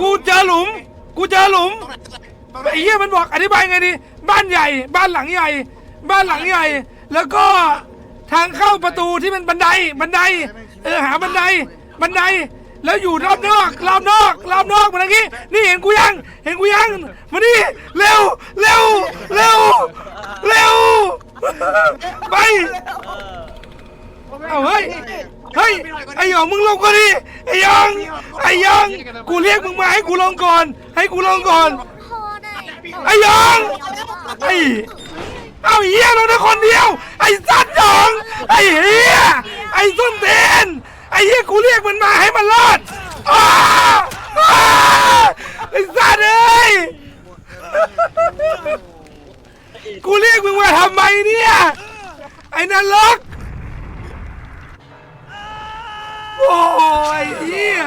กูเจอหลุม กูเจอหลุมตรงไหนตรงไหนไอ้เหี้ยมันบอกอธิบายไงดี บ้านใหญ่ บ้านหลังใหญ่ บ้านหลังใหญ่ แล้วก็ทางเข้าประตูที่มันบันได บันได เออหาบันได บันได แล้วอยู่รอบนอกรอบนอกรอบนอกมาทางนี้ นี่เห็นกูยัง เห็นกูยัง มานี่เร็ว เร็ว เร็ว เร็ว ไป เอาเฮ้ย เฮ้ยไอ้หยองมึงลงก่อนดิไอ้หยองไอ้หยองกูเรียกมึงมาให้กูลงก่อน ให้กูลงก่อน พอได้ไอ้หยองไอ้เอาเฮียลงได้คนเดียว ไอ้สัตว์หยองไอ้เฮียไอ้ส้นเตนไอ้เฮียกูเรียกมันมาให้มันรอดอ้าอ้าไอ้สัตว์เอ้ยกูเรียกมึงมาทำไมเนี่ยไอ้นรก alegria!